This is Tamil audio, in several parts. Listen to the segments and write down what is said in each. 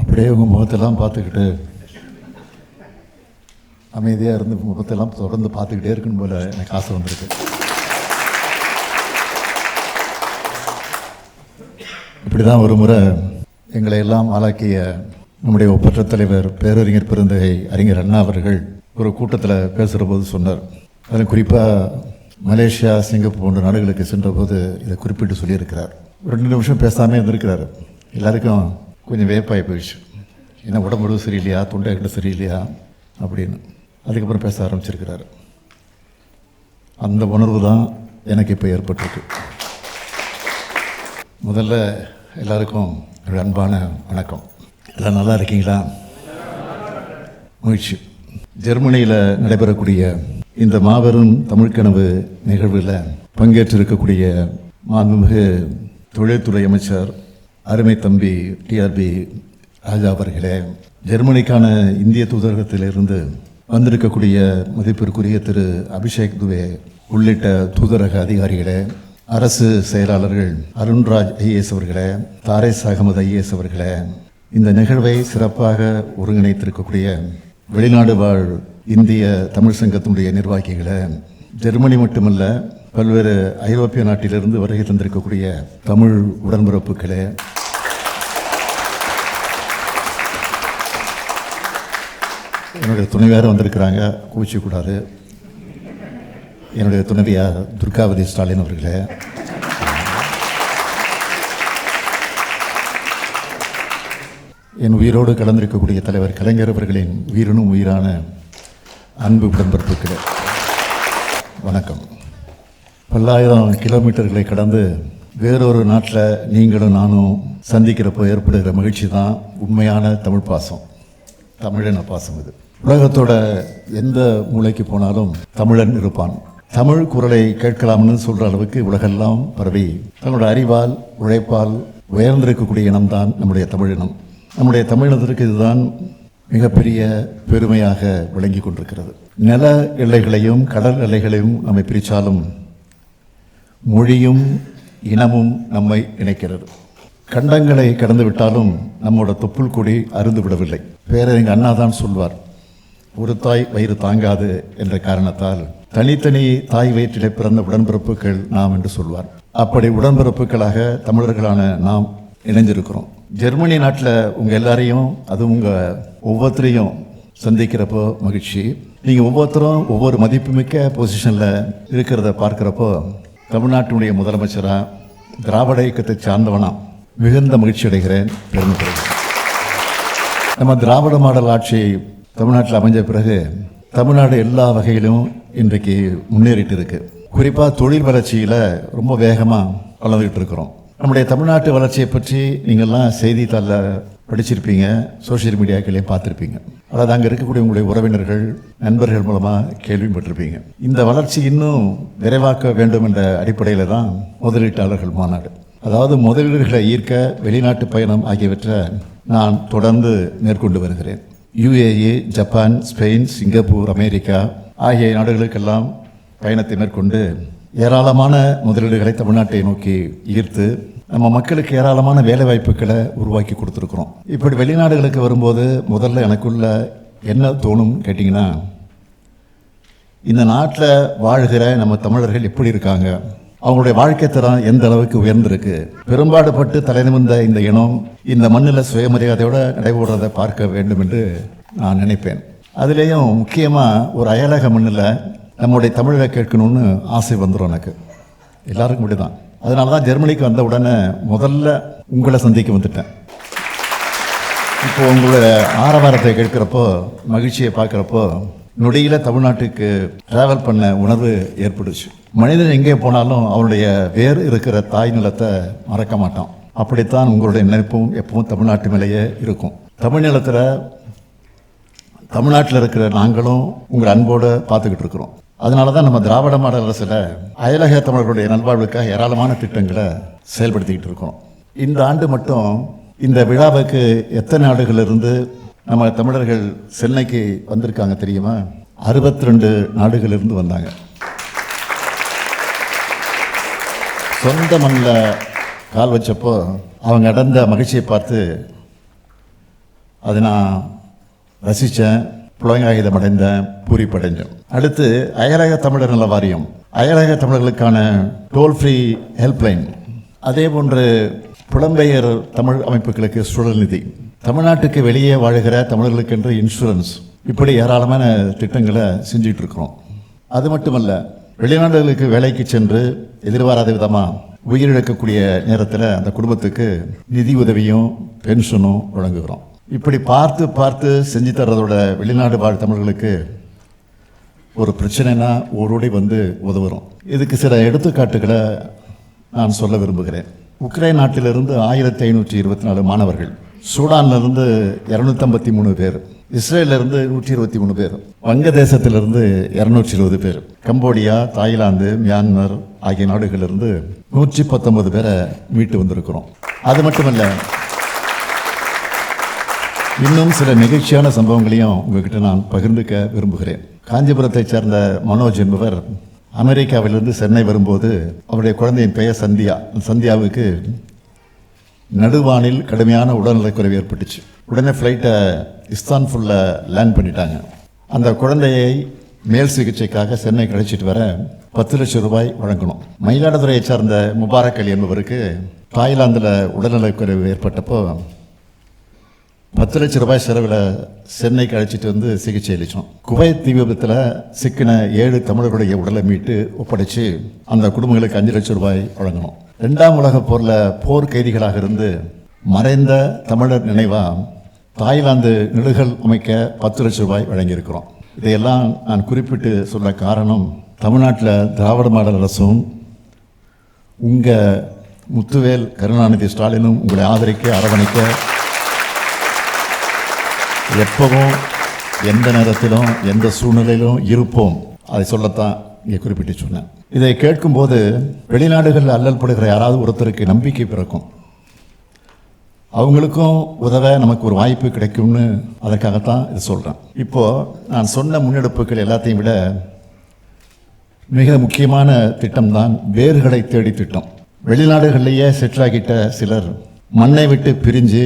அப்படியே உங்கள் முகத்தெல்லாம் பார்த்துக்கிட்டு அமைதியாக இருந்து முகத்தெல்லாம் தொடர்ந்து பார்த்துக்கிட்டே இருக்கணும் போல எனக்கு ஆசை வந்திருக்கு. இப்படி தான் ஒரு முறை எங்களை எல்லாம் ஆளாக்கிய நம்முடைய ஒப்பற்ற தலைவர் பேரறிஞர் பெருந்தகை அறிஞர் அண்ணா அவர்கள் ஒரு கூட்டத்தில் பேசுகிற போது சொன்னார். அதில் குறிப்பாக மலேசியா சிங்கப்பூர் போன்ற நாடுகளுக்கு சென்றபோது இதை குறிப்பிட்டு சொல்லியிருக்கிறார். ரெண்டு நிமிஷம் பேசாமல் இருந்திருக்கிறார். எல்லாருக்கும் கொஞ்சம் வேப்பாகி போயிடுச்சு. ஏன்னா உடம்பு சரியில்லையா? தொண்டை கிட்ட சரியில்லையா? அப்படின்னு. அதுக்கப்புறம் பேச ஆரம்பிச்சிருக்கிறார். அந்த உணர்வு தான் எனக்கு இப்போ ஏற்பட்டிருக்கு. முதல்ல எல்லாருக்கும் ஒரு அன்பான வணக்கம். எல்லாம் நல்லா இருக்கீங்களா? முயற்சி. ஜெர்மனியில் நடைபெறக்கூடிய இந்த மாபெரும் தமிழ்க்கனவு நிகழ்வில் பங்கேற்றிருக்கக்கூடிய மாண்புமிகு தொழில்துறை அமைச்சர் அருமை தம்பி டிஆர்பி ராஜா அவர்களே ஜெர்மனிக்கான இந்திய தூதரகத்திலிருந்து வந்திருக்கக்கூடிய மதிப்பிற்குரிய திரு அபிஷேக் துவே உள்ளிட்ட தூதரக அதிகாரிகளே அரசு செயலாளர்கள் அருண்ராஜ் ஐஏஎஸ் அவர்களே தாரேஸ் அகமது ஐஏஎஸ் அவர்களே இந்த நிகழ்வை சிறப்பாக ஒருங்கிணைத்திருக்கக்கூடிய வெளிநாடு வாழ் இந்திய தமிழ் சங்கத்தினுடைய நிர்வாகிகளை ஜெர்மனி மட்டுமல்ல பல்வேறு ஐரோப்பிய நாட்டிலிருந்து வருகை தந்திருக்கக்கூடிய தமிழ் உடன்பிறப்புகளே என்னுடைய துணைவியாரும் வந்திருக்கிறாங்க கூச்சிக்கூடாது என்னுடைய துணைவியார் துர்காவதி ஸ்டாலின் அவர்களே. என் உயிரோடு கலந்திருக்கக்கூடிய தலைவர் கலைஞர் அவர்களின் உயிரினும் உயிரான அன்பு உடன்பிறப்புகளே வணக்கம். பல்லாயிரம் கிலோமீட்டர்களை கடந்து வேறொரு நாட்டில் நீங்களும் நானும் சந்திக்கிறப்போ ஏற்படுகிற மகிழ்ச்சி தான் உண்மையான தமிழ் பாசம். தமிழின பாசம் இது. உலகத்தோட எந்த மூலைக்கு போனாலும் தமிழன் இருப்பான். தமிழ் குரலை கேட்கலாம்னு சொல்ற அளவுக்கு உலகெல்லாம் பரவி தன்னோட அறிவால் உழைப்பால் உயர்ந்திருக்கக்கூடிய இனம்தான் நம்முடைய தமிழினம் நம்முடைய தமிழினத்திற்கு இதுதான் மிகப்பெரிய பெருமையாக விளங்கி கொண்டிருக்கிறது. நில எல்லைகளையும் கடல் எல்லைகளையும் நம்மை பிரித்தாலும் மொழியும் இனமும் நம்மை இணைக்கிறது. கண்டங்களை கடந்து விட்டாலும் நம்மோட தொப்புள் கொடி அருந்து விடவில்லை பேரறிஞர் அண்ணா தான் சொல்வார் ஒரு தாய் வயிறு தாங்காது என்ற காரணத்தால் தனித்தனி தாய் வயிற்றிலே பிறந்த உடன்பிறப்புகள் நாம் என்று சொல்வார். அப்படி உடன்பிறப்புகளாக தமிழர்களான நாம் இணைஞ்சிருக்கிறோம். ஜெர்மனி நாட்டில் உங்கள் எல்லாரையும் அது உங்கள் ஒவ்வொருத்தரையும் சந்திக்கிறப்போ மகிழ்ச்சி. நீங்கள் ஒவ்வொருத்தரும் ஒவ்வொரு மதிப்புமிக்க பொசிஷனில் இருக்கிறத பார்க்குறப்போ தமிழ்நாட்டினுடைய முதலமைச்சராக திராவிட இயக்கத்தை சார்ந்தவனாம் மிகுந்த மகிழ்ச்சி அடைகிறேன் பெருமைப்படுகிறேன் நம்ம திராவிட மாடல் ஆட்சி தமிழ்நாட்டில் அமைஞ்ச பிறகு தமிழ்நாடு எல்லா வகையிலும் இன்றைக்கு முன்னேறிட்டு இருக்கு குறிப்பாக தொழில் வளர்ச்சியில் ரொம்ப வேகமாக வளர்ந்துகிட்டு இருக்கிறோம். நம்முடைய தமிழ்நாட்டு வளர்ச்சியை பற்றி நீங்கள்லாம் செய்தித்தாளில் படிச்சிருப்பீங்க சோஷியல் மீடியாக்களையும் பார்த்துருப்பீங்க. அதாவது அங்கே இருக்கக்கூடிய உங்களுடைய உறவினர்கள் நண்பர்கள் மூலமாக கேள்விப்பட்டிருப்பீங்க இந்த வளர்ச்சி இன்னும் விரைவாக்க வேண்டும் என்ற அடிப்படையில் தான் முதலீட்டாளர்கள் மாநாடு. அதாவது முதலீடுகளை ஈர்க்க வெளிநாட்டு பயணம் ஆகியவற்றை நான் தொடர்ந்து மேற்கொண்டு வருகிறேன். UAE Japan Spain Singapore America ஆகிய நாடுகளுக்கெல்லாம் பயணத்தை மேற்கொண்டு ஏராளமான முதலீடுகளை தமிழ்நாட்டை நோக்கி ஈர்த்து நம்ம மக்களுக்கு ஏராளமான வேலை வாய்ப்புகளை உருவாக்கி கொடுத்துருக்குறோம். இப்படி வெளிநாடுகளுக்கு வரும்போது முதல்ல எனக்குள்ள என்ன தோணும் கேட்டிங்கன்னா இந்த நாட்டில் வாழ்கிற நம்ம தமிழர்கள் எப்படி இருக்காங்க? அவங்களுடைய வாழ்க்கை தரம் எந்த அளவுக்கு உயர்ந்திருக்கு? பெரும்பாடுபட்டு தலைநிமிர்ந்த இந்த இனம் இந்த மண்ணில் சுயமரியாதையோடு நடைபெறதை பார்க்க வேண்டும் என்று நான் நினைப்பேன். அதுலேயும் முக்கியமாக ஒரு அயலக மண்ணில் நம்முடைய தமிழை கேட்கணும்னு ஆசை வந்துடும் எனக்கு. எல்லாருக்கும் இப்படி தான் அதனால தான் ஜெர்மனிக்கு வந்த உடனே முதல்ல உங்களை சந்திக்க வந்துட்டேன். இப்போ உங்களோட ஆரவாரத்தை கேட்குறப்போ மகிழ்ச்சியை பார்க்குறப்போ நொடியில் தமிழ்நாட்டுக்கு ட்ராவல் பண்ண உணர்வு ஏற்பட்டுச்சு. மனிதன் எங்கே போனாலும் அவனுடைய வேர் இருக்கிற தாய் நிலத்தை மறக்க மாட்டான். அப்படித்தான் உங்களுடைய நினைப்பும் எப்பவும் தமிழ்நாட்டு மேலேயே இருக்கும். தமிழ் நிலத்தில் தமிழ்நாட்டில் இருக்கிற நாங்களும் உங்கள் அன்போடு பார்த்துக்கிட்டு இருக்கிறோம். அதனால தான் நம்ம திராவிட மாடல் அரசில் அயலக தமிழர்களுடைய நல்வாழ்வுக்காக ஏராளமான திட்டங்களை செயல்படுத்திக்கிட்டு இருக்கோம் இந்த ஆண்டு மட்டும் இந்த விழாவுக்கு எத்தனை நாடுகளிலிருந்து நம்ம தமிழர்கள் சென்னைக்கு வந்திருக்காங்க தெரியுமா? அறுபத்தி ரெண்டு நாடுகளிலிருந்து வந்தாங்க. சொந்த மண்ணில் கால் வச்சப்போ அவங்க அடைந்த மகிழ்ச்சியை பார்த்து அதை நான் ரசித்தேன் புலங்காயுதம் அடைந்தேன் பூரிப்படைஞ்சேன் அடுத்து அயலக தமிழர் நல வாரியம். அயலக தமிழர்களுக்கான டோல் ஃப்ரீ ஹெல்ப்லைன் அதே போன்று புலம்பெயர் தமிழ் அமைப்புகளுக்கு சுழல் நிதி. தமிழ்நாட்டுக்கு வெளியே வாழுகிற தமிழர்களுக்கென்று இன்சூரன்ஸ் இப்படி ஏராளமான திட்டங்களை செஞ்சுட்டு இருக்கிறோம் அது மட்டுமல்ல வெளிநாடுகளுக்கு வேலைக்கு சென்று எதிர்பாராத விதமாக உயிரிழக்கக்கூடிய நேரத்தில் அந்த குடும்பத்துக்கு நிதி உதவியும் பென்ஷனும் வழங்குகிறோம். இப்படி பார்த்து பார்த்து செஞ்சு தர்றதோட வெளிநாடு வாழ் தமிழர்களுக்கு ஒரு பிரச்சனைனா ஓரோடி வந்து உதவுகிறோம் இதுக்கு சில எடுத்துக்காட்டுகளை நான் சொல்ல விரும்புகிறேன். உக்ரைன் நாட்டிலிருந்து ஆயிரத்தி ஐநூற்றி இருபத்தி நாலு மாணவர்கள் சூடான்லேருந்து இரநூத்தம்பத்தி மூணு பேர் இஸ்ரேலேருந்து நூற்றி இருபத்தி மூணு பேர் வங்கதேசத்திலிருந்து இரநூற்றி இருபது பேர் கம்போடியா தாய்லாந்து மியான்மர் ஆகிய நாடுகளிலிருந்து நூற்றி பத்தொன்பது பேரை மீட்டு வந்திருக்கிறோம். அது மட்டுமல்ல இன்னும் சில நிகழ்ச்சியான சம்பவங்களையும் உங்ககிட்ட நான் பகிர்ந்துக்க விரும்புகிறேன். காஞ்சிபுரத்தை சேர்ந்த மனோஜ் என்பவர் அமெரிக்காவிலிருந்து சென்னை வரும்போது அவருடைய குழந்தையின் பெயர் சந்தியா. சந்தியாவுக்கு நடுவானில் கடுமையான உடல்நலக்குறைவு ஏற்பட்டுச்சு. உடனே ஃப்ளைட்டை இஸ்தான்புல்ல லேண்ட் பண்ணிட்டாங்க. அந்த குழந்தையை மேல் சிகிச்சைக்காக சென்னை கழிச்சிட்டு வர பத்து லட்சம் ரூபாய் வழங்கணும். மயிலாடுதுறையை சார்ந்த முபாரக் அலி என்பவருக்கு தாய்லாந்தில் உடல்நலக்குறைவு ஏற்பட்டப்போ பத்து லட்சம் ரூபாய் செலவில் சென்னைக்கு அழைச்சிட்டு வந்து சிகிச்சை அளித்தோம் குவைத் தீ விபத்தில் சிக்கின ஏழு தமிழர்களுடைய உடலை மீட்டு ஒப்படைச்சு அந்த குடும்பங்களுக்கு அஞ்சு லட்சம் ரூபாய் வழங்கணும். ரெண்டாம் உலகப் போரில் போர் கைதிகளாக இருந்து மறைந்த தமிழர் நினைவா தாய்லாந்து நிழுகல் அமைக்க பத்து லட்சம் ரூபாய் வழங்கியிருக்கிறோம். இதையெல்லாம் நான் குறிப்பிட்டு சொல்ல காரணம் தமிழ்நாட்டில் திராவிட மாடல் அரசும் உங்கள் முத்துவேல் கருணாநிதி ஸ்டாலினும் உங்களை ஆதரிக்க அரவணைக்க எப்பவும் எந்த நேரத்திலும் எந்த சூழ்நிலையிலும் இருப்போம். அதை சொல்லத்தான் இங்கே குறிப்பிட்டு சொன்னேன். இதை கேட்கும்போது வெளிநாடுகளில் அல்லல் படுகிற யாராவது ஒருத்தருக்கு நம்பிக்கை பிறக்கும். அவங்களுக்கும் உதவ நமக்கு ஒரு வாய்ப்பு கிடைக்கும்னு அதற்காகத்தான் இது சொல்கிறேன் இப்போது நான் சொன்ன முன்னெடுப்புகள் எல்லாத்தையும் விட மிக முக்கியமான திட்டம் தான் வேர்களை தேடி திட்டம். வெளிநாடுகளிலேயே செட்டில் ஆகிட்ட சிலர் மண்ணை விட்டு பிரிஞ்சு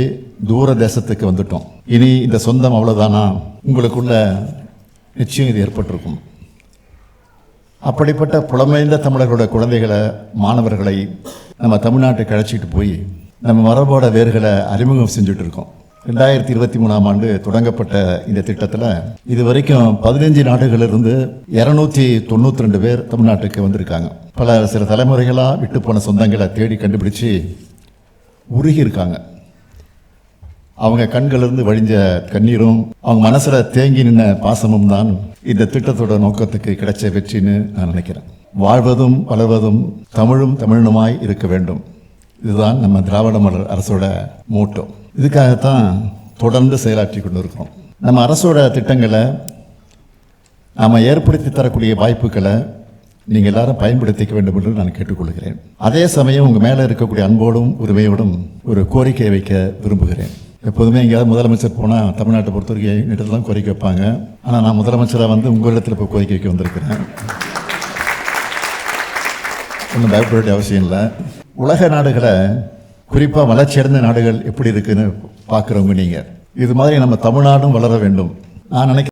தூர தேசத்துக்கு வந்துட்டோம். இனி இந்த சொந்தம் அவ்வளோதானா உங்களுக்குள்ள நிச்சயம் இது ஏற்பட்டிருக்கும். அப்படிப்பட்ட புலமைந்த தமிழர்களோட குழந்தைகளை மாணவர்களை நம்ம தமிழ்நாட்டுக்கு அழைச்சிட்டு போய் நம்ம மரபோட வேர்களை அறிமுகம் செஞ்சுட்டு இருக்கோம். ரெண்டாயிரத்தி இருபத்தி மூணாம் ஆண்டு தொடங்கப்பட்ட இந்த திட்டத்தில் இது வரைக்கும் பதினஞ்சு நாடுகளிலிருந்து இரநூத்தி தொண்ணூற்றி ரெண்டு பேர் தமிழ்நாட்டுக்கு வந்திருக்காங்க. பல சில தலைமுறைகளாக விட்டு போன சொந்தங்களை தேடி கண்டுபிடிச்சு உருகி இருக்காங்க. அவங்க கண்களிலிருந்து வழிஞ்ச கண்ணீரும் அவங்க மனசுல தேங்கி நின்ன பாசமும் தான் இந்த திட்டத்தோட நோக்கத்துக்கு கிடைச்ச வெற்றின்னு நான் நினைக்கிறேன். வாழ்வதும் வளர்வதும் தமிழும் தமிழனுமாய் இருக்க வேண்டும். இதுதான் நம்ம திராவிட மலர் அரசோட மோட்டோ. இதுக்காகத்தான் தொடர்ந்து செயலாற்றி கொண்டு இருக்கிறோம் நம்ம அரசோட திட்டங்களை நாம் ஏற்படுத்தி தரக்கூடிய வாய்ப்புகளை நீங்கள் எல்லாரும் பயன்படுத்திக்க வேண்டும் என்று நான் கேட்டுக்கொள்கிறேன். அதே சமயம் உங்கள் மேலே இருக்கக்கூடிய அன்போடும் உரிமையோடும் ஒரு கோரிக்கையை வைக்க விரும்புகிறேன். எப்போதுமே எங்கேயாவது முதலமைச்சர் போனால் தமிழ்நாட்டை பொறுத்த வரைக்கும் எங்கிட்ட தான் கோரிக்கை வைப்பாங்க. ஆனால் நான் முதலமைச்சராக வந்து உங்களிடத்தில் இப்போ கோரிக்கை வைக்க வந்திருக்கிறேன். ஒன்றும் பயப்பட வேண்டிய அவசியம் இல்லை. உலக நாடுகளை குறிப்பாக வளர்ச்சியடைந்த நாடுகள் எப்படி இருக்குன்னு பார்க்குறவங்க நீங்கள் இது மாதிரி நம்ம தமிழ்நாடும் வளர வேண்டும். நான் நினைக்கிறேன்